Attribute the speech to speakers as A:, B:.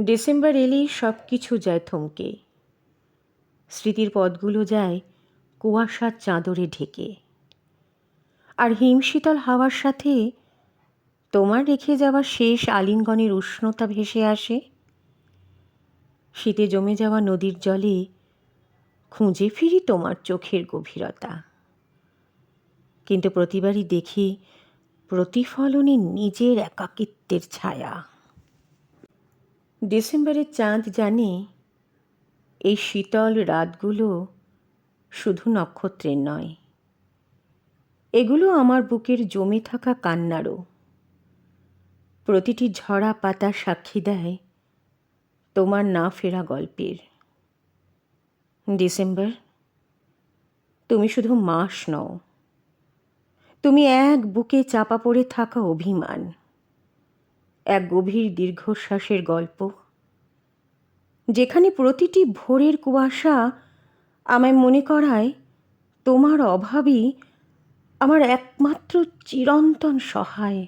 A: December এলেই সব কিছু যায় থমকে। স্মৃতির পথগুলো যায় কুয়াশার চাদরে ঢেকে। আর হিমশীতল হাওয়ার সাথে তোমার রেখে যাওয়া শেষ আলিঙ্গনের উষ্ণতা ভেসে আসে। শীতে জমে যাওয়া নদীর জলে খুঁজে ফিরি তোমার চোখের গভীরতা। কিন্তু প্রতিবারই দেখি প্রতিফলনে নিজের একাকিত্বের ছায়া। ডিসেম্বরের চাঁদ জানে এই শীতল রাতগুলো শুধু নক্ষত্রের নয়। এগুলো আমার বুকের জমে থাকা কান্নারও। প্রতিটি ঝরা পাতা সাক্ষী দেয় তোমার না ফেরা গল্পের। ডিসেম্বর, তুমি শুধু মাস নও। তুমি এক বুকে চাপা পড়ে থাকা অভিমান। এক গভীর দীর্ঘশ্বাসের গল্প। যেখানে প্রতিটি ভোরের কুয়াশা আমায় মনে করায়, তোমার অভাবই আমার একমাত্র চিরন্তন সহায়।